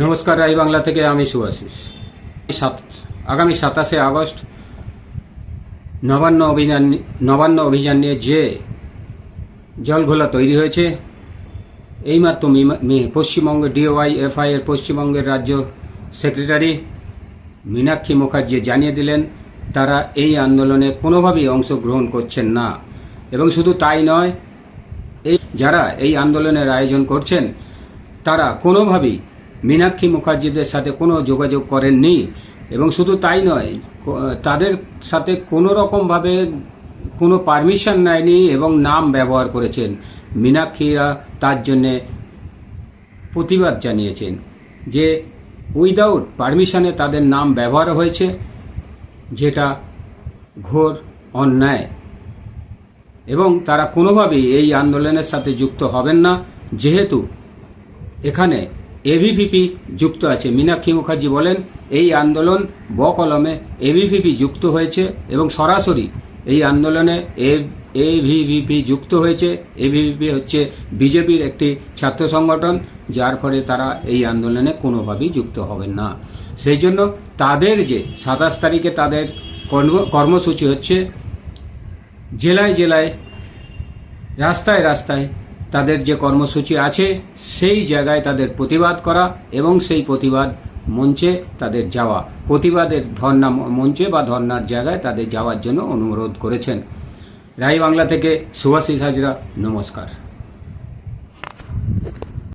নমস্কার, রাই বাংলা থেকে আমি সাত, আগামী সাতাশে আগস্ট নবান্ন অভিযান নবান্ন অভিযান নিয়ে যে জলঘোলা তৈরি হয়েছে, এইমাত্র পশ্চিমবঙ্গ ডিওয়াই এফআই এর পশ্চিমবঙ্গের রাজ্য সেক্রেটারি মীনাক্ষী মুখার্জি জানিয়ে দিলেন, তারা এই আন্দোলনে কোনোভাবেই অংশগ্রহণ করছেন না। এবং শুধু তাই নয়, এই, যারা এই আন্দোলনের আয়োজন করছেন, তারা কোনোভাবেই মীনাক্ষী মুখার্জিদের সাথে কোনো যোগাযোগ করেননি এবং শুধু তাই নয় তাদের সাথে কোনো রকমভাবে কোনো পারমিশন নেয়নি এবং নাম ব্যবহার করেছেন। মীনাক্ষীরা তার জন্যে প্রতিবাদ জানিয়েছেন যে উইদাউট পারমিশনে তাদের নাম ব্যবহার হয়েছে, যেটা ঘোর অন্যায়। এবং তারা কোনোভাবেই এই আন্দোলনের সাথে যুক্ত হবেন না, যেহেতু এখানে এভিভিপি যুক্ত আছে। মীনাক্ষী মুখার্জি বলেন, এই আন্দোলন ব কলমে এভিভিপি যুক্ত হয়েছে এবং সরাসরি এই আন্দোলনে এভিভিপি যুক্ত হয়েছে। এভিভিপি হচ্ছে বিজেপির একটি ছাত্র সংগঠন, যার ফলে তারা এই আন্দোলনে কোনোভাবেই যুক্ত হবেন না। সেই জন্য তাদের যে সাতাশ তারিখে তাদের কর্ম- কর্মসূচি হচ্ছে, জেলায় জেলায়, রাস্তায় রাস্তায় তাদের যে কর্মসূচি আছে, সেই জায়গায় তাদের প্রতিবাদ করা এবং সেই প্রতিবাদ মঞ্চে তাদের যাওয়া। প্রতিবাদের ধর্না মঞ্চে বা ধর্নার জায়গায় তাদের যাওয়ার জন্য অনুরোধ করেছেন। রাই বাংলা থেকে সুভাষিস হাজরা, নমস্কার।